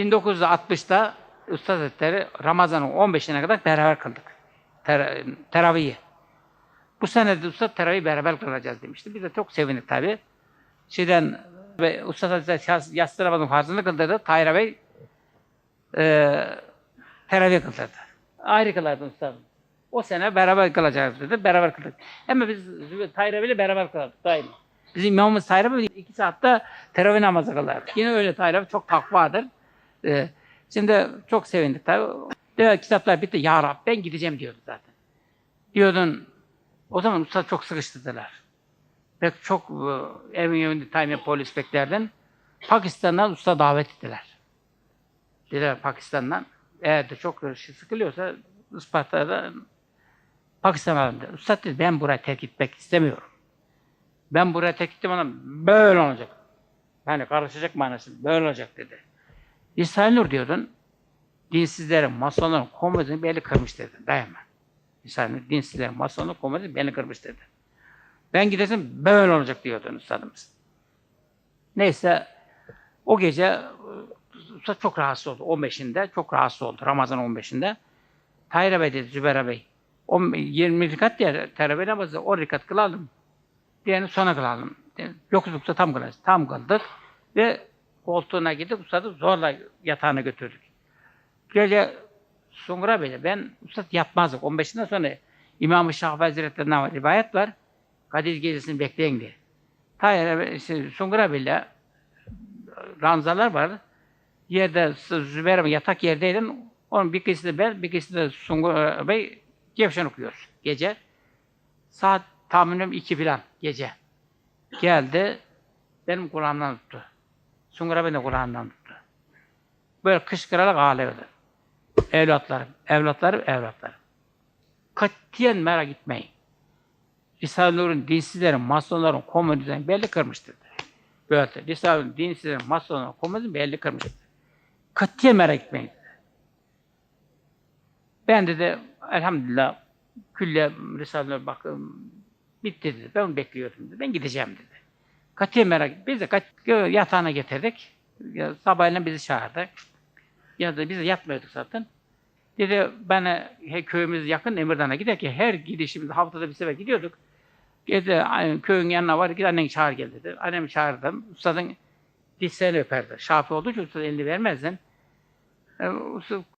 1960'da Üstad Hazretleri Ramazan'ın 15'ine kadar beraber kıldık. Ter teravihi. Bu sene de Üstad teravih beraber kılacağız demişti. Biz de çok sevindik tabii. Şeyden ve Üstad Hazretleri yatsı namazının farzını kıldırdı. Tahir Bey e, teravih kıldırdı. Ayrı kılardı Üstad. O sene beraber kılacağız dedi. Beraber kıldık. Ama biz Tahir Bey'le beraber kılardık daima. Bizim imamımız Tahir Bey iki saatte teravih namazı kılardı. Yine öyle Tahir çok takvadır. Ee, şimdi çok sevindik tabii. Diyor, kitaplar bitti. Ya Rab ben gideceğim diyordu zaten. Diyordun o zaman usta çok sıkıştırdılar. Pek çok evin evinde time polis beklerden Pakistan'dan usta davet ettiler. Dediler Pakistan'dan eğer de çok şey sıkılıyorsa Isparta'da Pakistan'a alındı. Usta dedi ben burayı terk etmek istemiyorum. Ben buraya terk ettim ona böyle olacak. Yani karışacak manası böyle olacak dedi. İsrail Nur diyordun, dinsizlerin, masonların komodini belli kırmış dedi. Daima. İsrail Nur, dinsizlerin, masonların komodini belli kırmış dedi. Ben gidersem böyle olacak diyordun üstadımız. Neyse, o gece e, çok rahatsız oldu. 15'inde çok rahatsız oldu. Ramazan 15'inde. Tahir Bey dedi, Zübeyir Bey. O 20 rikat diye teravih namazı 10 rikat kılalım. Diğerini sona kılalım. Yoksa usta tam kılacağız. Tam kıldık. Ve koltuğuna gidip ustadı zorla yatağına götürdük. Gece Sungur Bey'le ben ustad yatmazdık. 15'inden sonra İmam-ı Şafii Hazretleri'nden rivayet var. Kadir gecesini bekleyin diye. Tahir işte, Sungur Bey'le ranzalar var. Yerde Zübeyir Bey yatak yerdeydim. Onun bir kısmı ben, bir kısmı da Sungur Bey Cevşen okuyor gece. Saat tahminim iki filan gece. Geldi, benim kulağımdan tuttu. Sungur Bey de kulağımdan tuttu. Böyle kışkırarak ağlıyordu. Evlatlarım, evlatlarım, evlatlarım. Katiyen merak etmeyin. Risale-i Nur'un dinsizlerin, masonların, komünizmin belli kırmıştır. Böyle. Risale-i Nur'un dinsizlerin, masonların, komünizmin belli kırmıştır. Katiyen merak etmeyin. Ben de de elhamdülillah külle Risale-i Nur bakın bitti dedi. Ben onu bekliyordum dedi. Ben gideceğim dedi. Katiyen merak Biz de kat, yatağına getirdik. Ya, sabahleyin bizi çağırdı. Ya da biz de yatmıyorduk zaten. Dedi he, köyümüz yakın Emirdağ'a gider ki her gidişimizde haftada bir sefer gidiyorduk. Dedi "Ay, köyün yanına var git anneni çağır gel dedi. Annemi çağırdım. Ustadın dişlerini öperdi. Şafi olduğu için ustad elini vermezdin. E,